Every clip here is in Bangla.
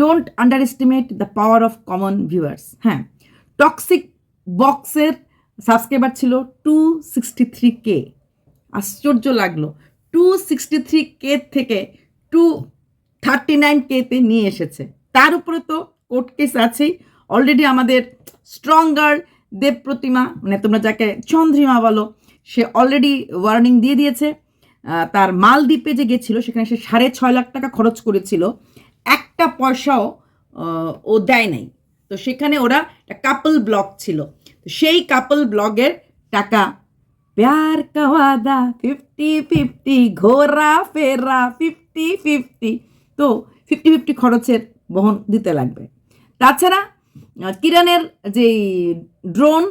Don't underestimate the power of common viewers হ্যাঁ টক্সিক বক্সের সাবস্ক্রাইবার ছিল টু সিক্সটি থ্রি কে আশ্চর্য লাগল। টু সিক্সটি থ্রি কে থেকে টু থার্টি নাইন কেতে নিয়ে এসেছে। তার উপরে তো কোর্ট কেস আছেই। অলরেডি আমাদের স্ট্রঙ্গার দেব প্রতিমা মানে তোমরা যাকে চন্দ্রিমা বলো, সে অলরেডি ওয়ার্নিং দিয়ে দিয়েছে। তার মালদ্বীপে যে গেছিল, সেখানে সে সাড়ে ছয় লাখ টাকা খরচ করেছিল। একটা পয়সাও ও দেয় নাই। তো সেখানে ওরা একটা কাপল ব্লগ ছিল। তো সেই কাপল ব্লগের টাকা প্যার কা ওয়াদা ফিফটি ফিফটি ঘোরা ফেরা ফিফটি ফিফটি তো ফিফটি ফিফটি খরচের বহন দিতে লাগবে। তাছাড়া কিরণের যেই ড্রোন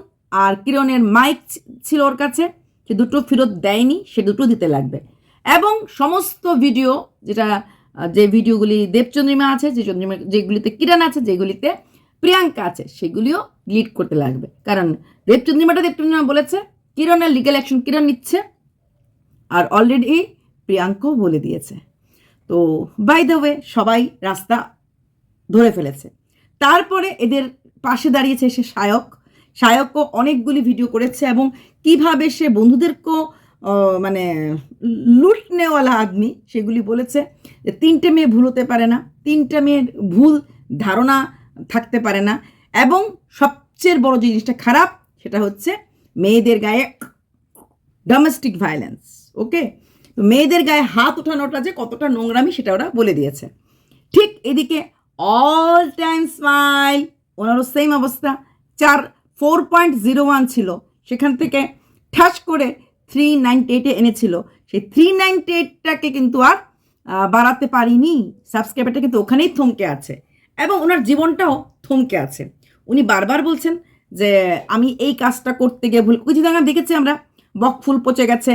আর কিরণের মাইক ছিল ওর কাছে, সে দুটো ফেরত দেয়নি, সে দুটো দিতে লাগবে। এবং সমস্ত ভিডিও যেটা যে ভিডিওগুলি দেবচন্দ্রিমা আছে, যে চন্দ্রিমা যেগুলিতে কিরণ আছে, যেগুলিতে প্রিয়াঙ্কা আছে, সেগুলিও ডিলিট করতে লাগবে। কারণ দেবচন্দ্রিমাটা দেবচন্দ্রিমা বলেছে, কিরণের লিগ্যাল অ্যাকশন কিরণ নিচ্ছে, আর অলরেডি প্রিয়াঙ্কাও বলে দিয়েছে। তো বাই দ্য ওয়ে সবাই রাস্তা ধরে ফেলেছে। তারপরে এদের পাশে দাঁড়িয়েছে সে সায়ক সায়কও অনেকগুলি ভিডিও করেছে এবং কীভাবে সে বন্ধুদেরকেও মানে লুট নেওয়ালা আদমি সেগুলি বলেছে যে তিনটে মেয়ে ভুল হতে পারে না, তিনটে মেয়ের ভুল ধারণা থাকতে পারে না এবং সবচেয়ে বড় যে জিনিসটা খারাপ সেটা হচ্ছে মেয়েদের গায়ে ডোমেস্টিক ভায়োলেন্স ওকে তো মেয়েদের গায়ে হাত ওঠানোটা যে কতটা নোংরামি সেটা ওরা বলে দিয়েছে। ঠিক এদিকে অল টাইম স্মাইল ওনারও সেম অবস্থা, চার ফোর পয়েন্ট জিরো ওয়ান ছিল, সেখান থেকে ঠাস করে থ্রি নাইনটি এইটে এনেছিল। সেই থ্রি নাইনটি এইটটাকে কিন্তু আর বাড়াতে পারিনি। সাবস্ক্রাইবারটা কিন্তু ওখানেই থমকে আছে। এবং ওনার জীবনটাও থমকে আছে। উনি বারবার বলছেন যে, আমি এই কাজটা করতে গিয়ে ভুল কিছু জায়গা দেখেছি আমরা, বক ফুল পচে গেছে,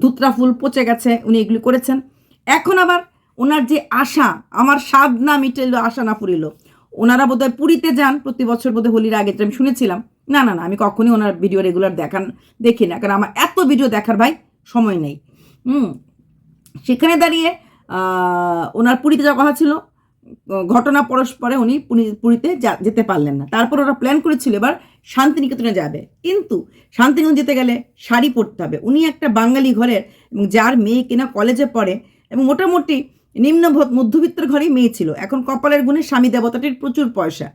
ধুতরা ফুল পচে গেছে, উনি এগুলি করেছেন। এখন আবার ওনার যে আশা, আমার স্বাদ না মিটেল আশা না পুরিল। ওনারা বোধহয় পুরীতে যান, প্রতি বছর বোধহয় হোলির আগে আমি শুনেছিলাম। না না না, আমি কখনই ওনার ভিডিও রেগুলার দেখান, দেখি না, কারণ আমার এত ভিডিও দেখার ভাই সময় নেই। হুম, সেখানে দাঁড়িয়ে ওনার পুরীতে যাওয়ার কথা ছিল, ঘটনা পরস্পরে উনি পুরী- পুরীতে যেতে পারলেন না। তারপর ওরা প্ল্যান করেছিল এবার শান্তিনিকেতনে যাবে। কিন্তু শান্তিনিকেতন যেতে গেলে শাড়ি পরতে হবে। উনি একটা বাঙালি ঘরের এবং যার মেয়ে কিনা কলেজে পড়ে এবং মোটামুটি নিম্ন মধ্যবিত্তের ঘরেই মেয়ে ছিল। এখন কপালের গুণে স্বামী দেবতাটির প্রচুর পয়সা।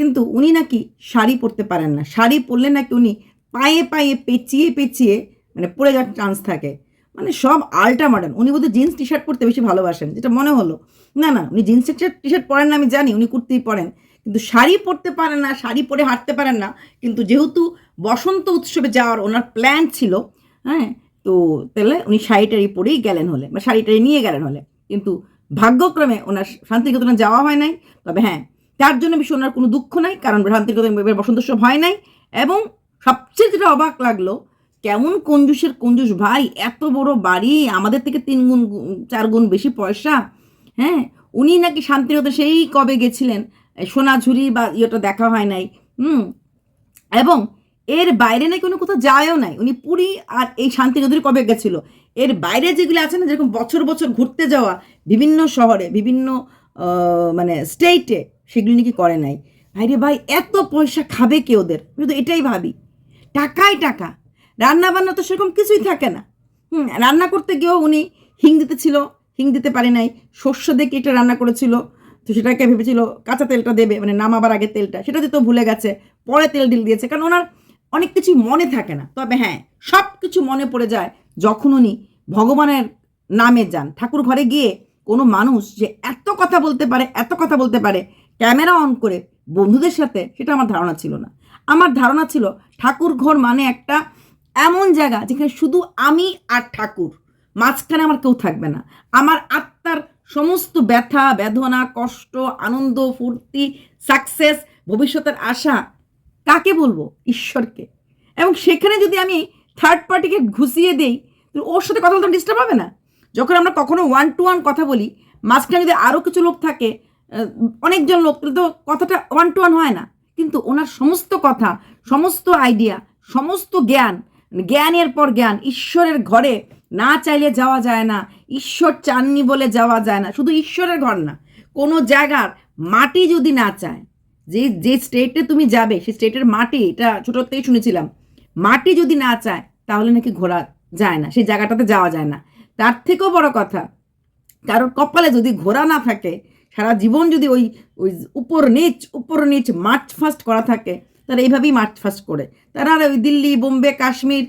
কিন্তু উনি নাকি শাড়ি পরতে পারেন না। শাড়ি পরলে নাকি উনি পায়ে পায়ে পেঁচিয়ে পেঁচিয়ে মানে পড়ে যাওয়ার চান্স থাকে। মানে সব আল্টা মডার্ন উনি বোধহয় জিন্স টি শার্ট পরতে বেশি ভালোবাসেন, যেটা মনে হলো। না না, উনি জিন্স টি শার্ট পরেন না, আমি জানি উনি কুর্তিই পরেন। কিন্তু শাড়ি পরতে পারেন না, শাড়ি পরে হাঁটতে পারেন না। কিন্তু যেহেতু বসন্ত উৎসবে যাওয়ার ওনার প্ল্যান ছিল হ্যাঁ তো তাহলে উনি শাড়ি টাড়ি পরেই গেলেন হলে বা শাড়ি টাড়ি নিয়ে গেলেন হলে। কিন্তু ভাগ্যক্রমে ওনার শান্তিনিকেতনে যাওয়া হয় নাই। তবে হ্যাঁ তার জন্য বেশি ওনার কোনো দুঃখ নাই, কারণ শান্তিনিকেতন এবার বসন্ত উৎসব হয় নাই। এবং সবচেয়ে যেটা অবাক লাগল, কেমন কঞ্জুসের কঞ্জুস ভাই, এত বড় বাড়ি, আমাদের থেকে তিন গুণ, চার গুণ বেশি পয়সা হ্যাঁ? উনি নাকি শান্তিনিকেতন সেই কবে গেছিলেন? সোনাঝুরি বা ইয়েটা দেখা হয় নাই, হুম? এবং এর বাইরে নাকি উনি কোথাও যায়ও নাই। উনি পুরী আর এই শান্তিনিকেতনে কবে গেছিল? এর বাইরে যেগুলো আছে না, যেরকম বছর বছর ঘুরতে যাওয়া বিভিন্ন শহরে, বিভিন্ন মানে স্টেটে সেগুলি নাকি করে নাই। ভাইরে ভাই, এত পয়সা খাবে কে ওদের? আমি তো এটাই ভাবি। টাকাই টাকা। রান্না বান্না তো সেরকম কিছুই থাকে না। হুম, রান্না করতে গিয়েও উনি হিং দিতে ছিল, হিং দিতে পারে নাই। শস্য দেখে এটা রান্না করেছিল, তো সেটাকে ভেবেছিল কাঁচা তেলটা দেবে মানে নামাবার আগে তেলটা। সেটা দিতে ভুলে গেছে, পরে তেল ঢিল দিয়েছে, কারণ ওনার অনেক কিছুই মনে থাকে না। তবে হ্যাঁ সব কিছু মনে পড়ে যায় যখন উনি ভগবানের নামে যান। ঠাকুর ঘরে গিয়ে কোনো মানুষ যে এত কথা বলতে পারে, এত কথা বলতে পারে ক্যামেরা অন করে বন্ধুদের সাথে, সেটা আমার ধারণা ছিল না। আমার ধারণা ছিল ঠাকুর ঘর মানে একটা এমন জায়গা যেখানে শুধু আমি আর ঠাকুর, মাঝখানে আমার কেউ থাকবে না। আমার আত্মার সমস্ত ব্যথা, বেদনা, কষ্ট, আনন্দ, ফুর্তি সাকসেস ভবিষ্যতের আশা, কাকে বলব? ঈশ্বরকে। এবং সেখানে যদি আমি থার্ড পার্টিকে ঘুষিয়ে দেই ওর সাথে কথা বলতে ডিস্টার্ব হবে না। যখন আমরা কখনো ওয়ান টু ওয়ান কথা বলি, মাঝখানে যদি আরও কিছু লোক থাকে অনেকজন লোক তো কথাটা ওয়ান টু ওয়ান হয় না। কিন্তু ওনার সমস্ত কথা, সমস্ত আইডিয়া সমস্ত জ্ঞান জ্ঞানের পর জ্ঞান, ঈশ্বরের ঘরে না চাইলে যাওয়া যায় না, ঈশ্বর চাননি বলে যাওয়া যায় না, শুধু ঈশ্বরের ঘর না, কোনো জায়গার মাটি যদি না চায়, যে যে স্টেটে তুমি যাবে, সেই স্টেটের মাটি, এটা ছোটোর থেকেই শুনেছিলাম, মাটি যদি না চায়, তাহলে নাকি ঘোরা যায় না, সেই জায়গাটাতে যাওয়া যায় না। তার থেকেও বড় কথা, কারোর কপালে যদি ঘোরা না থাকে সারা জীবন যদি ওই ওই উপর নিচ উপর নিচ মার্চ ফাস্ট করা থাকে তারা এইভাবেই মার্চ ফাস্ট করে। তারা ওই দিল্লি, বোম্বে, কাশ্মীর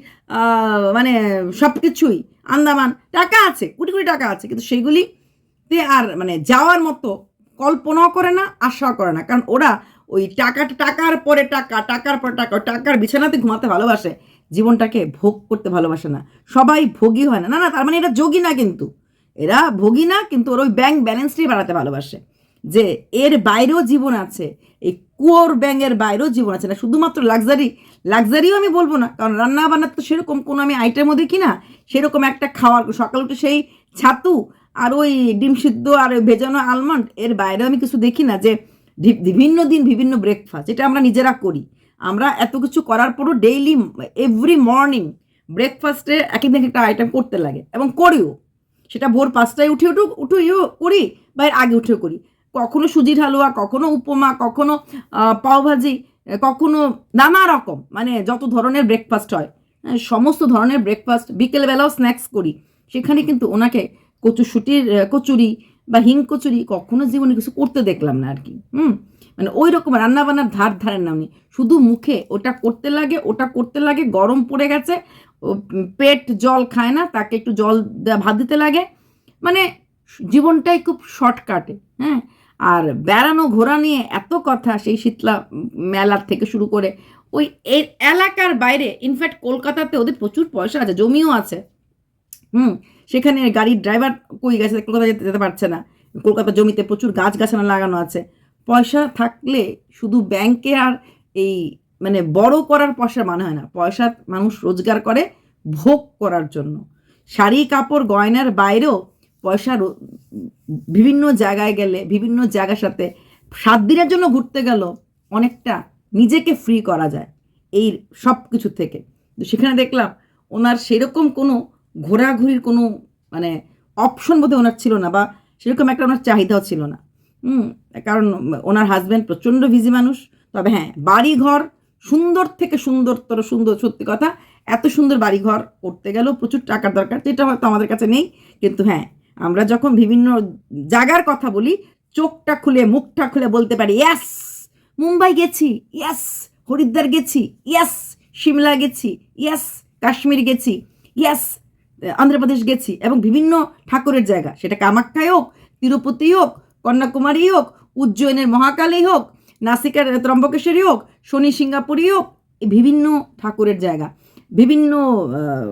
মানে সব কিছুই আন্দামান, টাকা আছে, কোটি কোটি টাকা আছে, কিন্তু সেইগুলি সেইগুলিতে আর মানে যাওয়ার মতো কল্পনাও করে না, আশাও করে না। কারণ ওরা ওই টাকাটা টাকার পরে টাকা, টাকার পরে টাকা টাকার বিছানাতে ঘুমাতে ভালোবাসে। জীবনটাকে ভোগ করতে ভালোবাসে না। সবাই ভোগী হয় না। না না, তার মানে এটা যোগী না কিন্তু। এরা ভোগী না কিন্তু ওর ওই ব্যাংক ব্যালেন্সটাই বাড়াতে ভালোবাসে। যে এর বাইরেও জীবন আছে, এই কুয়োর ব্যাঙের বাইরেও জীবন আছে। না শুধুমাত্র লাক্সারি লাক্সারিও আমি বলব না, কারণ রান্না বান্নার তো সেরকম কোনো আমি আইটেমও দেখি না। সেরকম একটা খাওয়ার, সকাল উঠে সেই ছাতু আর ওই ডিম সিদ্ধ আর ওই ভেজানো আলমন্ড এর বাইরেও আমি কিছু দেখি না। যে বিভিন্ন দিন বিভিন্ন ব্রেকফাস্ট এটা আমরা নিজেরা করি। আমরা এত কিছু করার পরও ডেইলি এভরি মর্নিং ব্রেকফাস্টে এক এক একটা আইটেম করতে লাগে এবং করিও। সেটা ভোর পাঁচটায় উঠে উঠুক উঠেও করি বা এর আগে উঠেও করি। কখনো সুজির হালুয়া, কখনো উপমা, কখনো পাওভাজি কখনো নানা রকম মানে যত ধরনের ব্রেকফাস্ট হয় সমস্ত ধরনের ব্রেকফাস্ট বিকেলবেলাও স্ন্যাক্স করি। সেখানে কিন্তু ওনাকে কচুশুটির কচুরি বা হিং কচুরি কখনো জীবনে কিছু করতে দেখলাম না আর কি হুম? মানে ওই রকম রান্নাবান্নার ধার ধারের না উনি শুধু মুখে ওটা করতে লাগে, ওটা করতে লাগে, গরম পড়ে গেছে পেট জল খায় না, তাকে একটু জল ভাত দিতে লাগে। মানে জীবনটাই খুব শর্টকাটে হ্যাঁ? আর বেড়ানো ঘোরা নিয়ে এত কথা সেই শীতলা মেলার থেকে শুরু করে ওই এলাকার বাইরে ইনফ্যাক্ট কলকাতাতে ওদের প্রচুর পয়সা আছে, জমিও আছে। হুম, সেখানে গাড়ির ড্রাইভার কই গেছে, কলকাতা যেতে যেতে পারছে না। কলকাতা জমিতে প্রচুর গাছ গাছানা লাগানো আছে। পয়সা থাকলে শুধু ব্যাংকে আর এই মানে বড় করার পয়সা মানে হয় না। পয়সা মানুষ রোজগার করে ভোগ করার জন্য। শাড়ি, কাপড়, গয়নার বাইরেও পয়সা বিভিন্ন জায়গায় গেলে, বিভিন্ন জায়গার সাথে সাত দিনের জন্য ঘুরতে গেল অনেকটা নিজেকে ফ্রি করা যায় এই সব কিছু থেকে। তো সেখানে দেখলাম ওনার সেরকম কোনো ঘোরাঘুরির কোনো মানে অপশন বোধহয় ওনার ছিল না বা সেরকম একটা ওনার চাহিদাও ছিল না। হুম, কারণ ওনার হাজব্যান্ড প্রচণ্ড বিজি মানুষ। তবে হ্যাঁ বাড়ি ঘর সুন্দর থেকে সুন্দরতর, সুন্দর সত্যি কথা, এত সুন্দর বাড়ি ঘর করতে গেলেও প্রচুর টাকার দরকার যেটা হয়তো আমাদের কাছে নেই, কিন্তু হ্যাঁ আমরা যখন বিভিন্ন জায়গার কথা বলি, চোখটা খুলে, মুখটা খুলে বলতে পারি ইয়াস মুম্বাই গেছি ইয়াস হরিদ্বার গেছি ইয়াস সিমলা গেছি ইয়াস কাশ্মীর গেছি ইয়াস অন্ধ্রপ্রদেশ গেছি, এবং বিভিন্ন ঠাকুরের জায়গা, সেটা কামাখ্যায় হোক, তিরুপতি হোক, কন্যাকুমারী হোক, উজ্জয়নের মহাকালী হোক নাসিকের ত্রম্বকেশ্বরী হোক, শনি সিঙ্গাপুরি হোক বিভিন্ন ঠাকুরের জায়গা, বিভিন্ন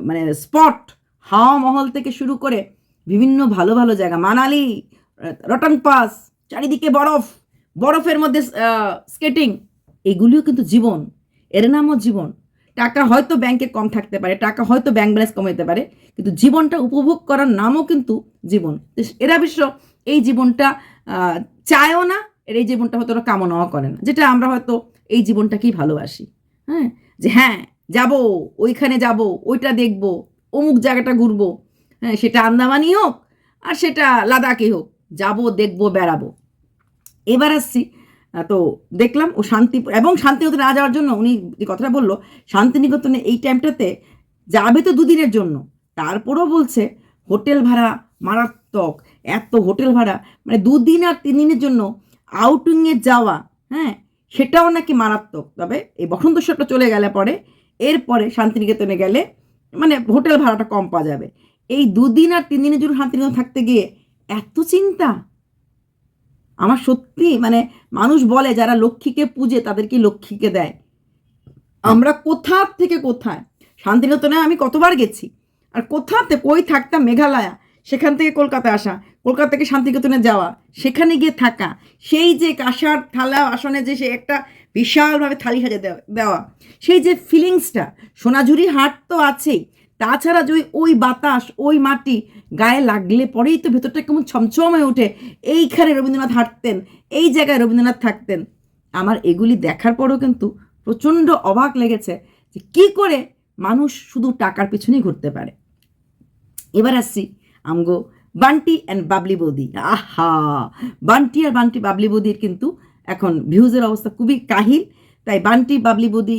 মানে স্পট, হাওয়া মহল থেকে শুরু করে বিভিন্ন ভালো ভালো জায়গা, মানালি রটন পাস, চারিদিকে বরফ, বরফের মধ্যে স্কেটিং এগুলিও কিন্তু জীবন, এর নামও জীবন। টাকা হয়তো ব্যাংকে কম থাকতে পারে, টাকা হয়তো ব্যাংক ব্যালেন্স কম হতে পারে, কিন্তু জীবনটা উপভোগ করার নামও কিন্তু জীবন। এরা বিশ্ব এই জীবনটা চায়ও না এর এই জীবনটা হয়তো ওরা কামনাও করে না যেটা আমরা হয়তো এই জীবনটাকেই ভালোবাসি। হ্যাঁ? যে হ্যাঁ যাব, ওইখানে যাব, ওইটা দেখব, অমুক জায়গাটা ঘুরবো। হ্যাঁ সেটা আন্দামানই হোক আর সেটা লাদাখই হোক, যাব, দেখব, বেড়াবো। এবার আসছি তো দেখলাম ও শান্তি এবং শান্তিনিকেতনে না যাওয়ার জন্য উনি যে কথাটা বলল, শান্তিনিকেতনে এই টাইমটাতে যাবে তো দুদিনের জন্য। তারপরেও বলছে, হোটেল ভাড়া মারাত্মক, এত হোটেল ভাড়া। মানে দুদিন আর তিন দিনের জন্য আউটিংয়ে যাওয়া হ্যাঁ সেটাও নাকি মারাত্মক। তবে এই বসন্ত উৎসবটা চলে গেলে পরে, এরপরে শান্তিনিকেতনে গেলে মানে হোটেল ভাড়াটা কম পাওয়া যাবে। এই দুদিন আর তিন দিনের জন্য শান্তিনিকেতন থাকতে গিয়ে এত চিন্তা। আমার সত্যি মানে মানুষ বলে, যারা লক্ষ্মীকে পুজে তাদেরকে লক্ষ্মীকে দেয়। আমরা কোথা থেকে কোথায়? শান্তিনিকেতনে আমি কতবার গেছি? আর কোথাতে, কই থাকতাম মেঘালয়া? সেখান থেকে কলকাতা আসা। কলকাতা থেকে শান্তিনিকেতনে যাওয়া, সেখানে গিয়ে থাকা, সেই যে কাঁসার থালা আসনে যে সে একটা বিশালভাবে থালি সাজে দেওয়া- সেই যে ফিলিংসটা, সোনাঝুরি হাট তো আছেই। তাছাড়া যে ওই- ওই বাতাস, ওই মাটি গায়ে লাগলে পরেই তো ভেতরটা কেমন ছমছম হয়ে ওঠে। এইখানে রবীন্দ্রনাথ হাঁটতেন, এই জায়গায় রবীন্দ্রনাথ থাকতেন। আমার এগুলি দেখার পরও কিন্তু প্রচণ্ড অবাক লেগেছে যে কী করে মানুষ শুধু টাকার পিছনেই ঘুরতে পারে। এবার আসছি আমগো বান্টি অ্যান্ড বাবলি বৌদি। আহা! বান্টি আর বান্টি বাবলি বৌদির কিন্তু এখন ভিউজের অবস্থা খুবই কাহিল। তাই বান্টি, বাবলি বৌদি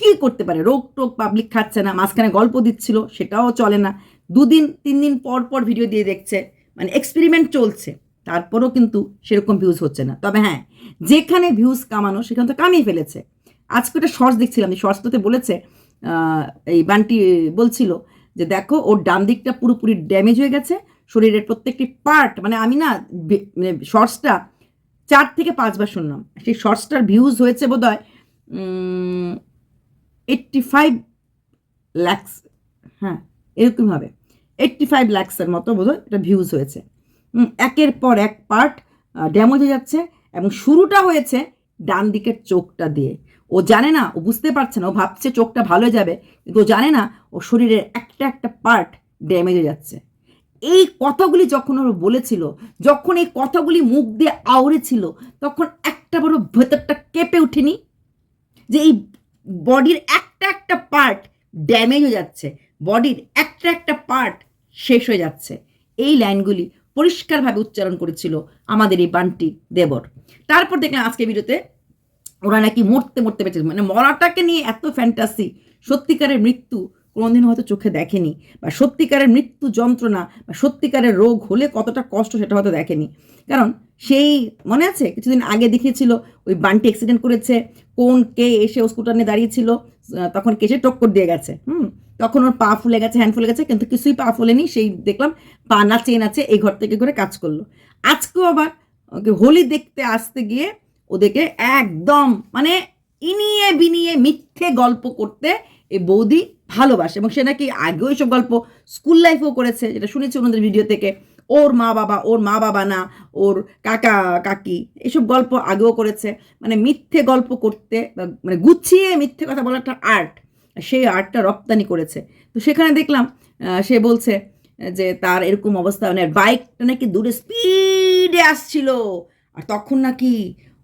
কি করতে পারে? রোগ টোক পাবলিক খাচ্ছে না, মাঝখানে গল্প দিচ্ছিল, সেটাও চলে না। দুদিন তিন দিন পর পর ভিডিও দিয়ে দেখছে মানে এক্সপেরিমেন্ট চলছে। তারপরও কিন্তু সেরকম ভিউজ হচ্ছে না। তবে হ্যাঁ যেখানে ভিউজ কামানো, সেখানে তো কামিয়ে ফেলেছে। আজকে একটা শর্টস দেখছিলাম শর্টসটাতে বলেছে এই বান্টি বলছিল যে, দেখো, ওর ডান দিকটা পুরোপুরি ড্যামেজ হয়ে গেছে শরীরের প্রত্যেকটি পার্ট মানে আমি না মানে শর্টসটা চার থেকে পাঁচবার শুনলাম। সেই শর্টসটার ভিউজ হয়েছে বোধ হয় এইট্টি ফাইভ ল্যাক্স হ্যাঁ এরকম হবে। এইট্টি ফাইভ ল্যাক্সের মতো বোধহয় এটা ভিউজ হয়েছে। একের পর এক পার্ট ড্যামেজ হয়ে যাচ্ছে এবং শুরুটা হয়েছে ডান দিকের চোখটা দিয়ে। ও জানে না, ও বুঝতে পারছে না, ও ভাবছে চোখটা ভালো যাবে, কিন্তু ও জানে না, ও শরীরের একটা একটা পার্ট ড্যামেজ হয়ে যাচ্ছে। এই কথাগুলি যখন ওর বলেছিল, যখন এই কথাগুলি মুখ দিয়ে আওড়েছিল তখন একটা বড় ভেতরটা কেঁপে ওঠেনি যে এই বডির একটা একটা পার্ট ড্যামেজ হয়ে যাচ্ছে, বডির একটা একটা পার্ট শেষ হয়ে যাচ্ছে। এই লাইনগুলি পরিষ্কারভাবে উচ্চারণ করেছিল আমাদের এই বান্টি দেবর। তারপর দেখলাম আজকে ভিডিওতে ওরা নাকি মরতে মরতে বেঁচে মানে মরাটাকে নিয়ে এত ফ্যান্টাসি সত্যিকারের মৃত্যু কোনোদিন হয়তো চোখে দেখেনি বা সত্যিকারের মৃত্যু যন্ত্রণা বা সত্যিকারের রোগ হলে কতটা কষ্ট সেটা হয়তো দেখেনি। কারণ সেই মনে আছে? কিছুদিন আগে দেখিয়েছিল, ওই বান্টি অ্যাক্সিডেন্ট করেছে, কোন কে এসে ও স্কুটার নিয়ে দাঁড়িয়েছিল তখন কেসে টক্কর দিয়ে গেছে, হুম? তখন ওর পা ফুলে গেছে হ্যান্ড ফুলে গেছে, কিন্তু কিছুই পা ফুলেনি, সেই দেখলাম পা নাচে নাচে এই ঘর থেকে করে কাজ করল। আজকেও আবার ওকে হোলি দেখতে আসতে গিয়ে ওদেরকে একদম মানে ইনিয়ে বিনিয়ে মিথ্যে গল্প করতে এই বৌদি ভালোবাসে এবং সে নাকি আগেও এইসব গল্প স্কুল লাইফেও করেছে, যেটা শুনেছি ওনাদের ভিডিও থেকে। ওর মা বাবা, ওর মা বাবা না, ওর কাকা, কাকি, এসব গল্প আগেও করেছে। মানে মিথ্যে গল্প করতে মানে গুছিয়ে মিথ্যে কথা বলা একটা আর্ট সেই আর্টটা রপ্তানি করেছে। তো সেখানে দেখলাম সে বলছে যে তার এরকম অবস্থা মানে বাইকটা নাকি দূরে স্পিডে আসছিল। আর তখন নাকি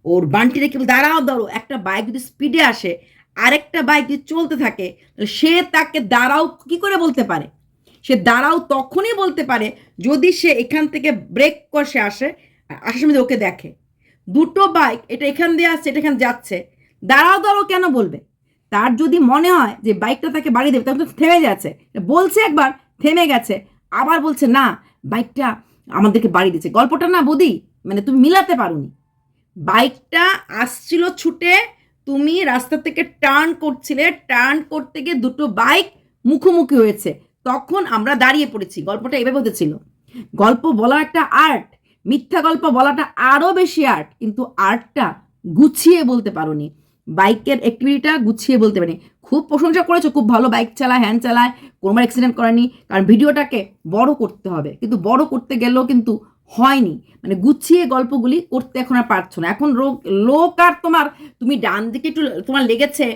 ওর বান্টি নাকি দাঁড়াও দাঁড়ো একটা বাইক যদি স্পিডে আসে আরেকটা বাইক যদি চলতে থাকে সে তাকে দাঁড়াও কি করে বলতে পারে? সে দাঁড়াও তখনই বলতে পারে যদি সে এখান থেকে ব্রেক কষে আসে, আসার সময় ওকে দেখে। দুটো বাইক এটা এখান দিয়ে আসছে, এটা এখানে যাচ্ছে। দাঁড়াও দাঁড়াও কেন বলবে? তার যদি মনে হয় যে বাইকটা তাকে বাড়ি দেবে, তখন তো থেমে যাচ্ছে। বলছে একবার, থেমে গেছে। আবার বলছে, না বাইকটা আমাদেরকে বাড়ি দিচ্ছে গল্পটা না বদি মানে তুমি মিলাতে পারোনি। বাইকটা আসছিল ছুটে তুমি রাস্তা থেকে টার্ন করছিলে টার্ন করতে গিয়ে দুটো বাইক মুখোমুখি হয়েছে। তখন আমরা দাঁড়িয়ে পড়েছি, গল্পটা এভাবে হতেছিল। গল্প বলা একটা আর্ট মিথ্যা গল্প বলাটা আরও বেশি আর্ট কিন্তু আর্টটা গুছিয়ে বলতে পারোনি। বাইকের অ্যাক্টিভিটিটা গুছিয়ে বলতে পারি খুব প্রশংসা করেছ, খুব ভালো বাইক চালায় হ্যান্ড চালায়, কোনোবার অ্যাক্সিডেন্ট করেনি, কারণ ভিডিওটাকে বড় করতে হবে। কিন্তু বড় করতে গেলেও কিন্তু হয়নি। মানে গুছিয়ে গল্পগুলি করতে এখন আর পারছ না। এখন রোগ, লোক আর তোমার, তুমি ডান দিকে একটু তোমার লেগেছে,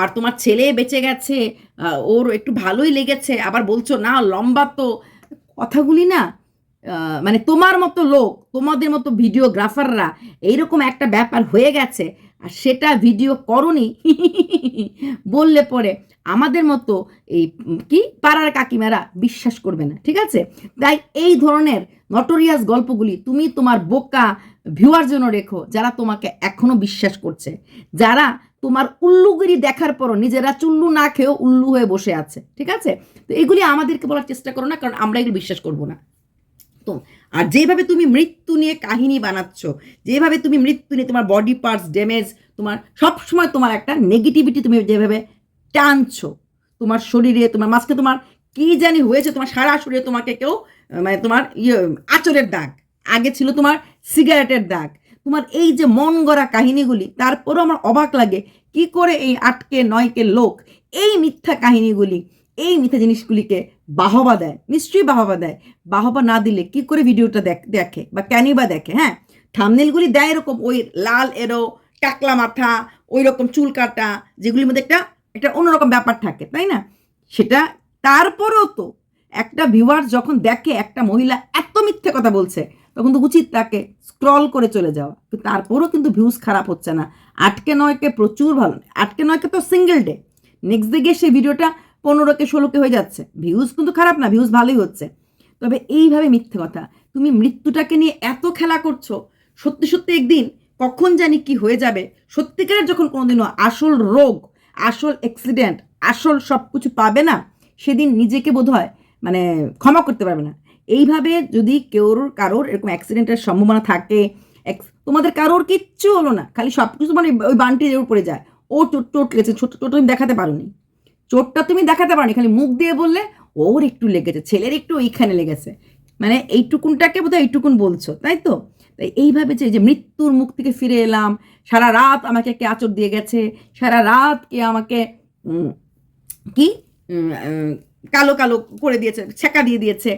আর তোমার ছেলে বেঁচে গেছে ওর একটু ভালোই লেগেছে, আবার বলছো, না, লম্বা তো। কথাগুলি না মানে তোমার মতো লোক, তোমাদের মতো ভিডিওগ্রাফাররা, এইরকম একটা ব্যাপার হয়ে গেছে আর সেটা ভিডিও করনি, বললে পরে আমাদের মতো এই কি পাড়ার কাকিমারা বিশ্বাস করবে না, ঠিক আছে? তাই এই ধরনের নটোরিয়াস গল্পগুলি তুমি তোমার বোকা ভিউয়ার জন্য রেখো, যারা তোমাকে এখনও বিশ্বাস করছে, যারা তোমার উল্লুগিরি দেখার পরও নিজেরা চুল্লু না খেয়েও উল্লু হয়ে বসে আছে, ঠিক আছে? তো এগুলি আমাদেরকে বলার চেষ্টা করো না, কারণ আমরা এগুলো বিশ্বাস করব না। তো আর যেভাবে তুমি মৃত্যু নিয়ে কাহিনী বানাচ্ছ, যেভাবে তুমি মৃত্যু নিয়ে তোমার বডি পার্টস ড্যামেজ তোমার সব সময় তোমার একটা নেগেটিভিটি তুমি যেভাবে টানছো, তোমার শরীরে, তোমার মাঝকে তোমার কি জানি হয়েছে, তোমার সারা শরীরে তোমাকে কেউ মানে তোমার ইয়ে আচরের দাগ, আগে ছিল তোমার সিগারেটের দাগ। তোমার এই যে মন গড়া কাহিনীগুলি, তারপরেও আমার অবাক লাগে, কি করে এই আটকে নয়কে লোক, এই মিথ্যা কাহিনীগুলি, এই মিথ্যা জিনিসগুলিকে বাহবা দেয়, নিশ্চয়ই বাহবা দেয়। বাহবা না দিলে কি করে ভিডিওটা দেখ বা কেনই বা দেখে হ্যাঁ? থামনেলগুলি দেয় এরকম ওই লাল এরো, টাকলা মাথা ওই রকম চুল কাটা, যেগুলির মধ্যে একটা একটা অন্যরকম ব্যাপার থাকে, তাই না? সেটা তারপরেও তো একটা ভিউয়ার যখন দেখে একটা মহিলা এত মিথ্যে কথা বলছে, তখন তো উচিত তাকে স্ক্রল করে চলে যাওয়া। কিন্তু তারপরও কিন্তু ভিউজ খারাপ হচ্ছে না। আটকে নয়কে প্রচুর ভালো, আটকে নয়কে তো সিঙ্গেল ডে নেক্সট ডে গিয়ে সেই ভিডিওটা পনেরোকে ষোলোকে হয়ে যাচ্ছে। ভিউজ কিন্তু খারাপ না ভিউজ ভালোই হচ্ছে। তবে এইভাবে মিথ্যে কথা, তুমি মৃত্যুটাকে নিয়ে এত খেলা করছ, সত্যি সত্যি একদিন কখন জানি কি হয়ে যাবে। সত্যিকারের যখন কোনোদিনও আসল রোগ, আসল অ্যাক্সিডেন্ট আসল সব কিছু পাবে না, সেদিন নিজেকে বোধ হয় মানে ক্ষমা করতে পারবে না। এইভাবে যদি কেউর, কারোর এরকম অ্যাক্সিডেন্টের সম্ভাবনা থাকে তোমাদের কারোর কিচ্ছু হলো না, খালি সব কিছু মানে ওই বানটির উপরে যায়, ও চোট চোট লেগেছে ছোট তুমি দেখাতে পারোনি। চোটটা তুমি দেখাতে পারোনি, খালি মুখ দিয়ে বললে, ওর একটু লেগেছে, ছেলের একটু ওইখানে লেগেছে। মানে এইটুকুনটাকে বোধহয় এইটুকুন বলছো, তাই তো? তাই এইভাবে যে যে মৃত্যুর মুখ থেকে ফিরে এলাম, সারা রাত আমাকে কে আচর দিয়ে গেছে, সারা রাত কে আমাকে কি? কালো কালো করে দিয়েছে ছেঁকা দিয়ে দিয়েছে।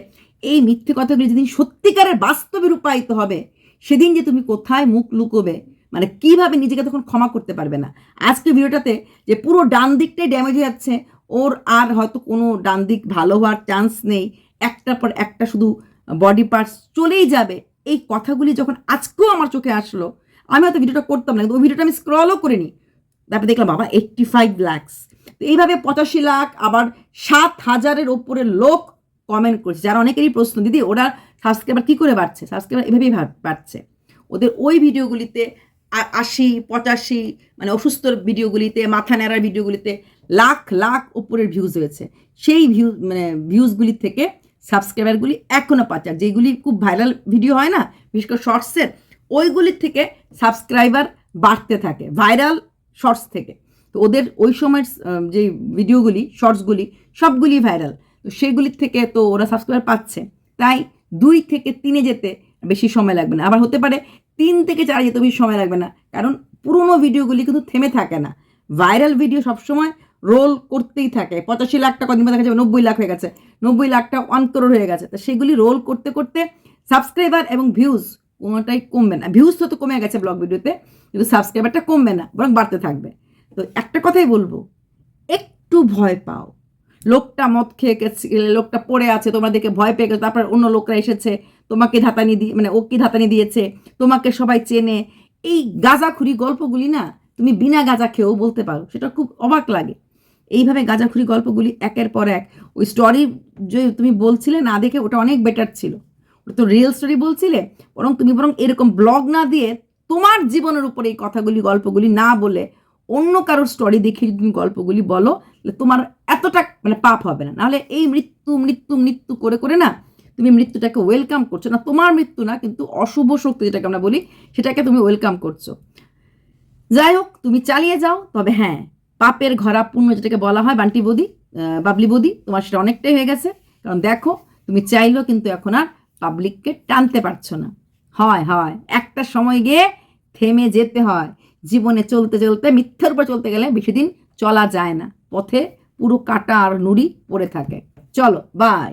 এই মিথ্যে কথাগুলি যেদিন সত্যিকারের বাস্তবে রূপায়িত হবে, সেদিন যে তুমি কোথায় মুখ লুকোবে মানে কীভাবে নিজেকে তখন ক্ষমা করতে পারবে না। আজকে ভিডিওটাতে যে পুরো ডান দিকটাই ড্যামেজ হয়ে যাচ্ছে, ওর আর হয়তো কোনো ডান দিক ভালো হওয়ার চান্স নেই। একটার পর একটা শুধু বডি পার্টস চলেই যাবে। এই কথাগুলি যখন আজকেও আমার চোখে আসলো, আমি হয়তো ভিডিওটা করতাম না, কিন্তু ওই ভিডিওটা আমি স্ক্রলও করিনি। তারপরে দেখলাম, বাবা এইট্টি ফাইভ ল্যাক্স তো এইভাবে পঁচাশি লাখ, আবার সাত হাজারের ওপরে লোক কমেন্ট করছে। যারা অনেকেরই প্রশ্ন, দিদি, ওরা সাবস্ক্রাইবার কী করে বাড়ছে? সাবস্ক্রাইবার এভাবেই বাড়ছে। ওদের ওই ভিডিওগুলিতে আশি পঁচাশি মানে অসুস্থ ভিডিওগুলিতে, মাথা নেড়ার ভিডিওগুলিতে লাখ লাখ উপরের ভিউজ হয়েছে সেই ভিউ মানে ভিউজগুলি থেকে সাবস্ক্রাইবারগুলি এখনও পাচ্ছে। যেগুলি খুব ভাইরাল ভিডিও হয় না, বিশেষ করে শর্টসের ওইগুলির থেকে সাবস্ক্রাইবার বাড়তে থাকে ভাইরাল শর্টস থেকে। তো ওদের ওই সময়ের যে ভিডিওগুলি শর্টসগুলি সবগুলি ভাইরাল তো সেগুলির থেকে তো ওরা সাবস্ক্রাইবার পাচ্ছে। তাই দুই থেকে তিনে যেতে বেশি সময় লাগবে না। আবার হতে পারে তিন থেকে চারে যেতে বেশি সময় লাগবে না। কারণ পুরনো ভিডিওগুলি কিন্তু থেমে থাকে না। ভাইরাল ভিডিও সবসময় রোল করতেই থাকে। পঁচাশি লাখ টাকা দিন দেখা যাবে নব্বই লাখ হয়ে গেছে। নব্বই লাখটা করোড় হয়ে গেছে। তো সেগুলি রোল করতে করতে সাবস্ক্রাইবার এবং ভিউজ কোনোটাই কমবে না। ভিউজ তো কমে গেছে ব্লগ ভিডিওতে, কিন্তু সাবস্ক্রাইবারটা কমবে না, বরং বাড়তে থাকবে। তো একটা কথাই বলব, একটু ভয় পাও। লোকটা মদ খেয়ে গেছে, লোকটা পড়ে আছে, তোমরা দেখে ভয় পেয়ে গেছো, তারপর অন্য লোকরা এসেছে তোমাকে ধাতানি দিয়ে মানে ওকে ধাতানি দিয়েছে, তোমাকে সবাই চেনে। এই গাঁজাখুরি গল্পগুলি না, তুমি বিনা গাঁজা খেয়েও বলতে পারো, সেটা খুব অবাক লাগে। এইভাবে গাঁজাখুরি গল্পগুলি একের পর এক, ওই স্টোরি যে তুমি বলছিলে না দেখে ওটা অনেক বেটার ছিল। ওটা তো রিয়েল স্টোরি বলছিলে, বরং তুমি বরং এরকম ব্লগ না দিয়ে তোমার জীবনের উপরে এই কথাগুলি, গল্পগুলি না বলে অন্য কারোর স্টোরি দেখে তুমি গল্পগুলি বলো তোমার এতটা মানে পাপ হবে না। নাহলে এই মৃত্যু মৃত্যু মৃত্যু করে করে না তুমি মৃত্যুটাকে ওয়েলকাম করছ। না, তোমার মৃত্যু না, কিন্তু অশুভ শক্তি যেটাকে আমরা বলি, সেটাকে তুমি ওয়েলকাম করছ। যাই হোক তুমি চালিয়ে যাও, তবে হ্যাঁ পাপের ঘরা পূর্ণ যেটাকে বলা হয়, বান্টি বদি বাবলি বদি, তোমার সেটা অনেকটাই হয়ে গেছে। কারণ দেখো, তুমি চাইলেও কিন্তু এখন আর পাবলিককে টানতে পারছ না। হয় হয়, একটা সময় গিয়ে থেমে যেতে হয়। জীবনে চলতে চলতে, মিথ্যের উপর চলতে গেলে বেশি দিন চলা যায় না। পথে পুরো কাটা আর নুড়ি পড়ে থাকে। চলো বাই